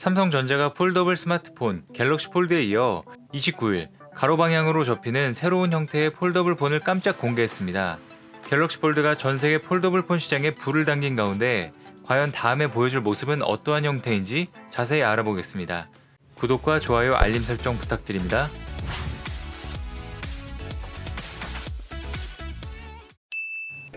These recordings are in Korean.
삼성전자가 폴더블 스마트폰 갤럭시 폴드에 이어 29일 가로 방향으로 접히는 새로운 형태의 폴더블 폰을 깜짝 공개했습니다. 갤럭시 폴드가 전 세계 폴더블 폰 시장에 불을 당긴 가운데 과연 다음에 보여줄 모습은 어떠한 형태인지 자세히 알아보겠습니다. 구독과 좋아요, 알림 설정 부탁드립니다.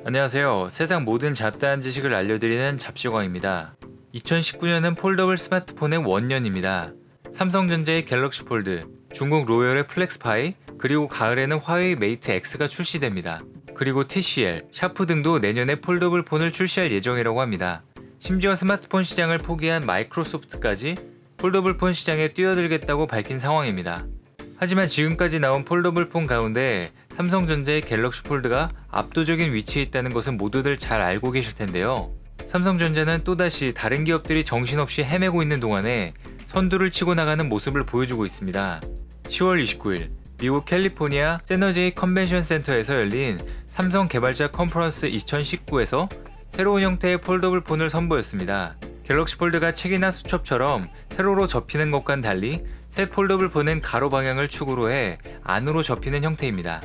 안녕하세요. 세상 모든 잡다한 지식을 알려드리는 잡시광입니다. 2019년은 폴더블 스마트폰의 원년입니다. 삼성전자의 갤럭시 폴드, 중국 로열의 플렉스파이, 그리고 가을에는 화웨이 메이트 X가 출시됩니다. 그리고 TCL, 샤프 등도 내년에 폴더블 폰을 출시할 예정이라고 합니다. 심지어 스마트폰 시장을 포기한 마이크로소프트까지 폴더블 폰 시장에 뛰어들겠다고 밝힌 상황입니다. 하지만 지금까지 나온 폴더블 폰 가운데 삼성전자의 갤럭시 폴드가 압도적인 위치에 있다는 것은 모두들 잘 알고 계실 텐데요. 삼성전자는 또다시 다른 기업들이 정신없이 헤매고 있는 동안에 선두를 치고 나가는 모습을 보여주고 있습니다. 10월 29일 미국 캘리포니아 세너제이 컨벤션 센터에서 열린 삼성 개발자 컨퍼런스 2019에서 새로운 형태의 폴더블 폰을 선보였습니다. 갤럭시 폴드가 책이나 수첩처럼 세로로 접히는 것과는 달리 새 폴더블 폰은 가로 방향을 축으로 해 안으로 접히는 형태입니다.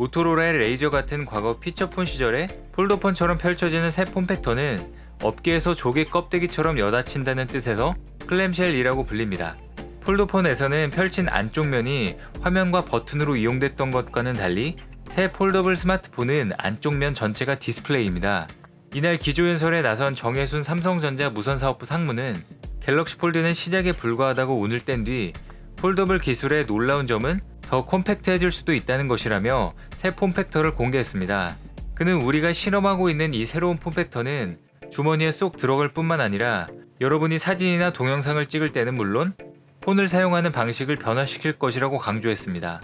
모토로라의 레이저 같은 과거 피처폰 시절에 폴더폰처럼 펼쳐지는 새 폼팩터는 업계에서 조개 껍데기처럼 여닫힌다는 뜻에서 클램쉘이라고 불립니다. 폴더폰에서는 펼친 안쪽 면이 화면과 버튼으로 이용됐던 것과는 달리 새 폴더블 스마트폰은 안쪽 면 전체가 디스플레이입니다. 이날 기조연설에 나선 정혜순 삼성전자 무선사업부 상무는 갤럭시 폴드는 시작에 불과하다고 운을 뗀 뒤 폴더블 기술의 놀라운 점은 더 콤팩트해질 수도 있다는 것이라며 새 폼팩터를 공개했습니다. 그는 우리가 실험하고 있는 이 새로운 폼팩터는 주머니에 쏙 들어갈 뿐만 아니라 여러분이 사진이나 동영상을 찍을 때는 물론 폰을 사용하는 방식을 변화시킬 것이라고 강조했습니다.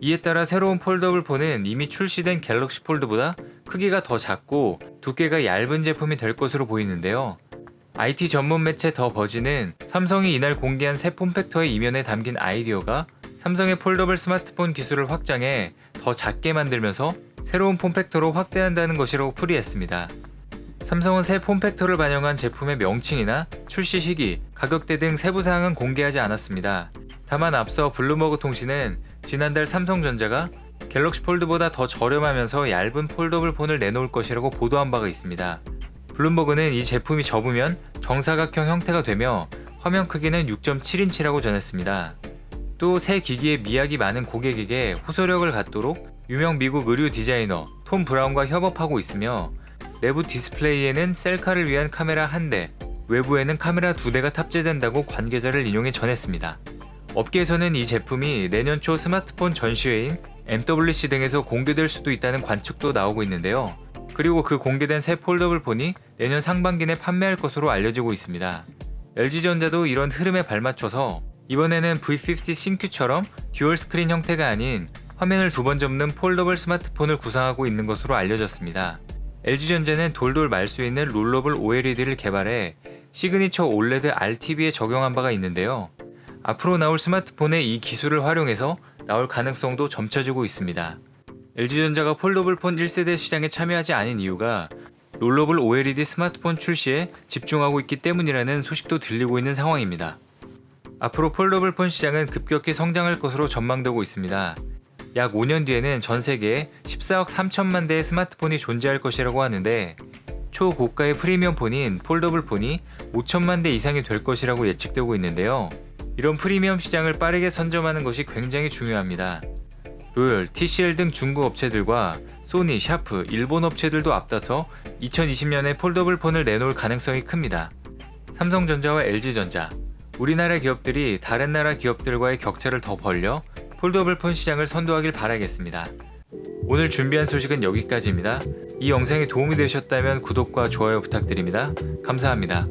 이에 따라 새로운 폴더블 폰은 이미 출시된 갤럭시 폴드보다 크기가 더 작고 두께가 얇은 제품이 될 것으로 보이는데요. IT 전문 매체 더 버지는 삼성이 이날 공개한 새 폼팩터의 이면에 담긴 아이디어가 삼성의 폴더블 스마트폰 기술을 확장해 더 작게 만들면서 새로운 폼팩터로 확대한다는 것이라고 풀이했습니다. 삼성은 새 폼팩터를 반영한 제품의 명칭이나 출시 시기, 가격대 등 세부 사항은 공개하지 않았습니다. 다만 앞서 블룸버그 통신은 지난달 삼성전자가 갤럭시 폴드보다 더 저렴하면서 얇은 폴더블 폰을 내놓을 것이라고 보도한 바가 있습니다. 블룸버그는 이 제품이 접으면 정사각형 형태가 되며 화면 크기는 6.7인치라고 전했습니다. 또 새 기기에 미학이 많은 고객에게 호소력을 갖도록 유명 미국 의류 디자이너 톰 브라운과 협업하고 있으며 내부 디스플레이에는 셀카를 위한 카메라 한 대, 외부에는 카메라 두 대가 탑재된다고 관계자를 인용해 전했습니다. 업계에서는 이 제품이 내년 초 스마트폰 전시회인 MWC 등에서 공개될 수도 있다는 관측도 나오고 있는데요. 그리고 그 공개된 새 폴더블 폰이 내년 상반기 내 판매할 것으로 알려지고 있습니다. LG전자도 이런 흐름에 발맞춰서 이번에는 V50 신큐처럼 듀얼 스크린 형태가 아닌 화면을 두 번 접는 폴더블 스마트폰을 구상하고 있는 것으로 알려졌습니다. LG전자는 돌돌 말 수 있는 롤러블 OLED를 개발해 시그니처 OLED RTB에 적용한 바가 있는데요. 앞으로 나올 스마트폰에 이 기술을 활용해서 나올 가능성도 점쳐지고 있습니다. LG전자가 폴더블 폰 1세대 시장에 참여하지 않은 이유가 롤러블 OLED 스마트폰 출시에 집중하고 있기 때문이라는 소식도 들리고 있는 상황입니다. 앞으로 폴더블 폰 시장은 급격히 성장할 것으로 전망되고 있습니다. 약 5년 뒤에는 전 세계에 14억 3천만 대의 스마트폰이 존재할 것이라고 하는데 초고가의 프리미엄 폰인 폴더블 폰이 5천만 대 이상이 될 것이라고 예측되고 있는데요. 이런 프리미엄 시장을 빠르게 선점하는 것이 굉장히 중요합니다. 로열, TCL 등 중국 업체들과 소니, 샤프, 일본 업체들도 앞다퉈 2020년에 폴더블 폰을 내놓을 가능성이 큽니다. 삼성전자와 LG전자, 우리나라 기업들이 다른 나라 기업들과의 격차를 더 벌려 폴더블 폰 시장을 선도하길 바라겠습니다. 오늘 준비한 소식은 여기까지입니다. 이 영상이 도움이 되셨다면 구독과 좋아요 부탁드립니다. 감사합니다.